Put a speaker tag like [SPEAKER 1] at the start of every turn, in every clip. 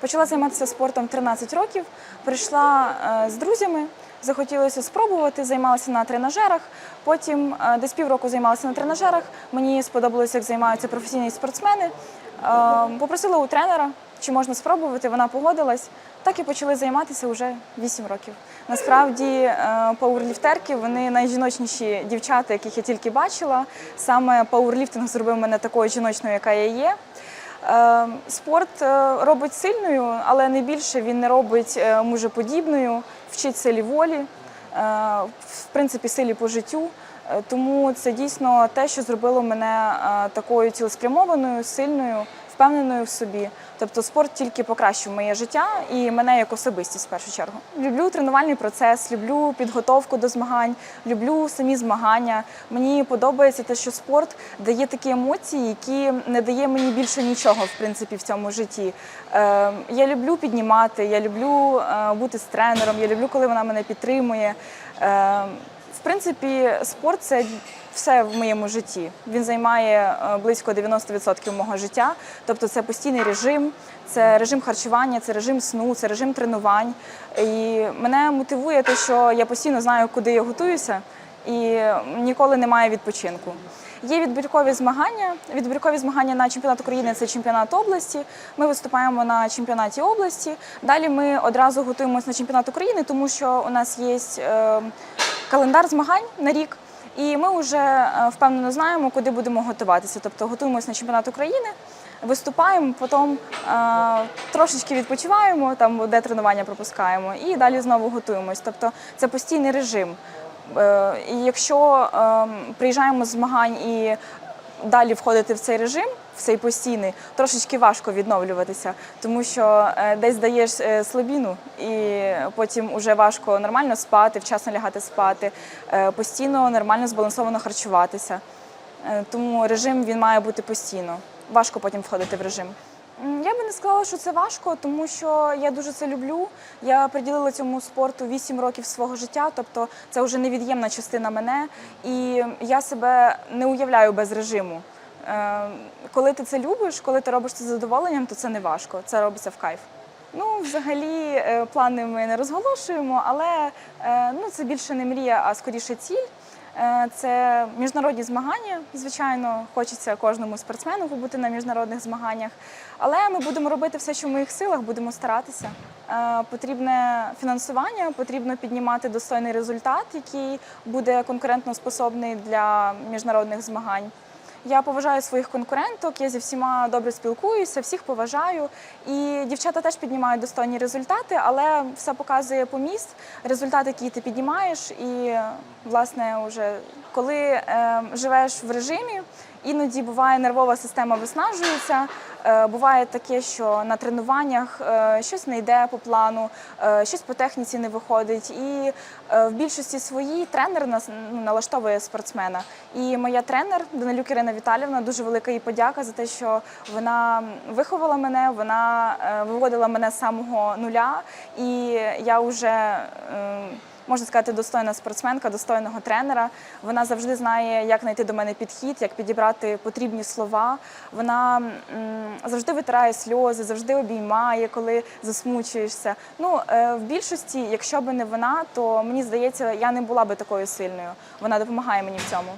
[SPEAKER 1] Почала займатися спортом 13 років. Прийшла е, з друзями, захотілося спробувати, займалася на тренажерах. Потім е, десь півроку займалася на тренажерах. Мені сподобалося, як займаються професійні спортсмени. Е, Попросила у тренера, чи можна спробувати. Вона погодилась. Так і почали займатися вже 8 років. Насправді пауерліфтерки вони найжіночніші дівчата, яких я тільки бачила. Саме пауерліфтинг зробив мене такою жіночною, яка я є. Е, Спорт е, робить сильною, але не більше він не робить е, мужеподібною, вчить силі волі, е, в принципі, силі по життю. Е, Тому це дійсно те, що зробило мене е, такою цілеспрямованою, сильною, впевненою в собі. Тобто спорт тільки покращив моє життя і мене як особистість в першу чергу. Люблю тренувальний процес, люблю підготовку до змагань, люблю самі змагання. Мені подобається те, що спорт дає такі емоції, які не дає мені більше нічого в принципі в цьому житті. Е, я люблю піднімати, я люблю е, бути з тренером, я люблю, коли вона мене підтримує. Е, в принципі, спорт це все в моєму житті. Він займає е, близько 90% мого життя. Тобто це постійний режим, це режим харчування, це режим сну, це режим тренувань. І мене мотивує те, що я постійно знаю, куди я готуюся, і ніколи немає відпочинку. Є відбіркові змагання. Відбіркові змагання на чемпіонат України це чемпіонат області. Ми виступаємо на чемпіонаті області. Далі ми одразу готуємося на чемпіонат України, тому що у нас є е, календар змагань на рік. І ми вже е, впевнено знаємо, куди будемо готуватися. Тобто готуємося на чемпіонат України, виступаємо, потім е, трошечки відпочиваємо, там де тренування пропускаємо, і далі знову готуємось. Тобто це постійний режим. Е, і якщо е, приїжджаємо з змагань і далі входити в цей режим, в цей постійний, трошечки важко відновлюватися, тому що е, десь даєш е, слабіну, і потім уже важко нормально спати, вчасно лягати спати, е, постійно нормально збалансовано харчуватися. Тому режим він має бути постійно. Важко потім входити в режим. Я би не сказала, що це важко, тому що я дуже це люблю. Я приділила цьому спорту 8 років свого життя, тобто це вже невід'ємна частина мене, і я себе не уявляю без режиму. Е, Коли ти це любиш, коли ти робиш це з задоволенням, то це не важко. Це робиться в кайф. Ну, взагалі, е, плани ми не розголошуємо, але е, ну, це більше не мрія, а скоріше ціль. Е, Це міжнародні змагання. Звичайно, хочеться кожному спортсмену побути на міжнародних змаганнях. Але ми будемо робити все, що в моїх силах, будемо старатися. Е, Потрібне фінансування, потрібно піднімати достойний результат, який буде конкурентно способний для міжнародних змагань. Я поважаю своїх конкуренток, я зі всіма добре спілкуюся, всіх поважаю. І дівчата теж піднімають достойні результати, але все показує поміст, результат, який ти піднімаєш. І, власне, вже коли е, живеш в режимі, іноді буває нервова система виснажується. Е, Буває таке, що на тренуваннях е, щось не йде по плану, е, щось по техніці не виходить. І е, в більшості своїй тренер нас ну, налаштовує спортсмена. І моя тренер Данилюк Ірина Віталівна дуже велика їй подяка за те, що вона виховала мене, вона е, виводила мене з самого нуля, і я вже. е, Можна сказати, достойна спортсменка, достойного тренера. Вона завжди знає, як знайти до мене підхід, як підібрати потрібні слова. Вона завжди витирає сльози, завжди обіймає, коли засмучуєшся. Ну, е, в більшості, якщо б не вона, то мені здається, я не була би такою сильною. Вона допомагає мені в цьому.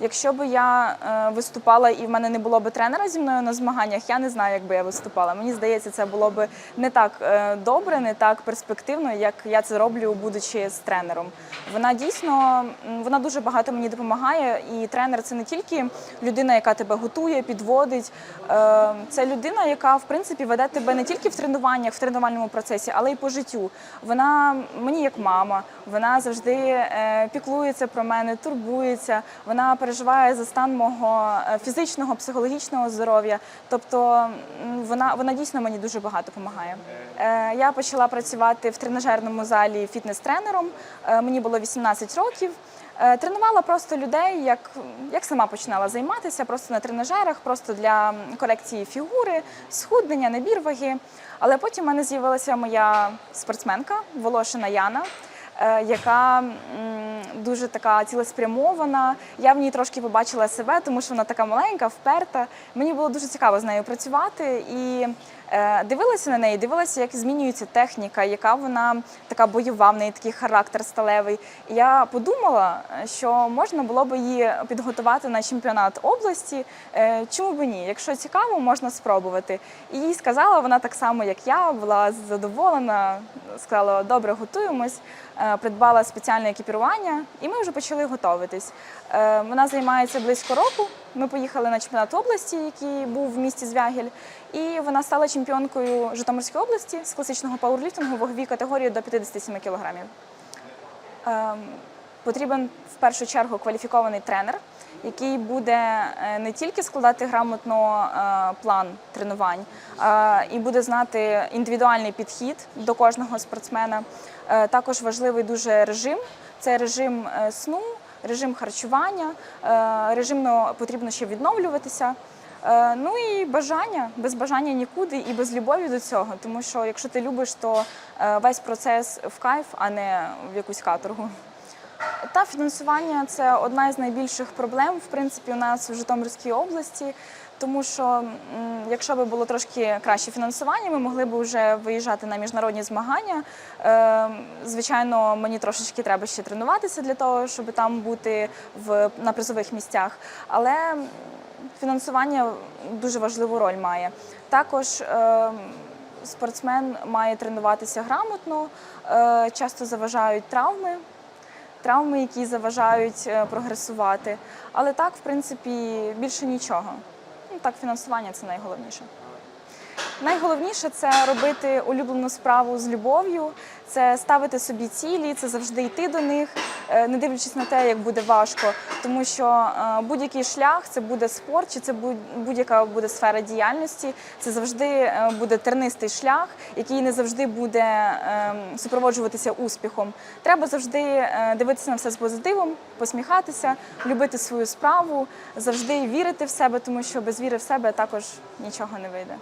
[SPEAKER 1] Якщо б я е, виступала і в мене не було б тренера зі мною на змаганнях, я не знаю, як би я виступала. Мені здається, це було б не так е, добре, не так перспективно, як я це роблю, будучи з тренером. Вона дійсно вона дуже багато мені допомагає, і тренер це не тільки людина, яка тебе готує, підводить. Е, Це людина, яка в принципі веде тебе не тільки в тренуваннях, в тренувальному процесі, але й по життю. Вона мені як мама, вона завжди піклується про мене, турбується. Вона переживає за стан мого е, фізичного, психологічного здоров'я. Тобто вона, вона дійсно мені дуже багато допомагає. Е, Я почала працювати в тренажерному залі фітнес-тренером. Е, Мені було 18 років. Тренувала просто людей, як, як сама починала займатися, просто на тренажерах, просто для корекції фігури, схуднення, набір ваги. Але потім в мене з'явилася моя спортсменка Волошина Яна. Е, яка дуже така цілеспрямована. Я в ній трошки побачила себе, тому що вона така маленька, вперта. Мені було дуже цікаво з нею працювати і е, дивилася на неї, дивилася, як змінюється техніка, яка вона така бойова, в неї такий характер сталевий. Я подумала, що можна було би її підготувати на чемпіонат області. Е, Чому б ні? Якщо цікаво, можна спробувати. І їй сказала, вона так само, як я, була задоволена, сказала, добре, готуємось, придбала спеціальне екіпірування, і ми вже почали готуватись. Е, Вона займається близько року. Ми поїхали на чемпіонат області, який був в місті Звягіль, і вона стала чемпіонкою Житомирської області з класичного пауерліфтингу в ваговій категорії до 57 кілограмів. Ем, Потрібен в першу чергу кваліфікований тренер, який буде е, не тільки складати грамотно е, план тренувань, і буде знати індивідуальний підхід до кожного спортсмена. Е, Також важливий дуже режим це режим сну, режим харчування, е, режимно потрібно ще відновлюватися. Ну і бажання, без бажання нікуди і без любові до цього. Тому що якщо ти любиш, то весь процес в кайф, а не в якусь каторгу. Та фінансування це одна із найбільших проблем, в принципі, у нас в Житомирській області. Тому що якщо б було трошки краще фінансування, ми могли б вже виїжджати на міжнародні змагання. Е, Звичайно, мені трошечки треба ще тренуватися для того, щоб там бути в на призових місцях. Але фінансування дуже важливу роль має. Також е, спортсмен має тренуватися грамотно, е, часто заважають травми травми, які заважають е, прогресувати. Але так, в принципі, більше нічого. Ну так, фінансування це найголовніше. Найголовніше це робити улюблену справу з любов'ю, це ставити собі цілі, це завжди йти до них, е, не дивлячись на те, як буде важко. Тому що е, будь-який шлях це буде спорт, чи це будь- будь-яка буде сфера діяльності. Це завжди е, буде тернистий шлях, який не завжди буде ем, супроводжуватися успіхом. Треба завжди дивитися на все з позитивом, посміхатися, любити свою справу, завжди вірити в себе, тому що без віри в себе також нічого не вийде.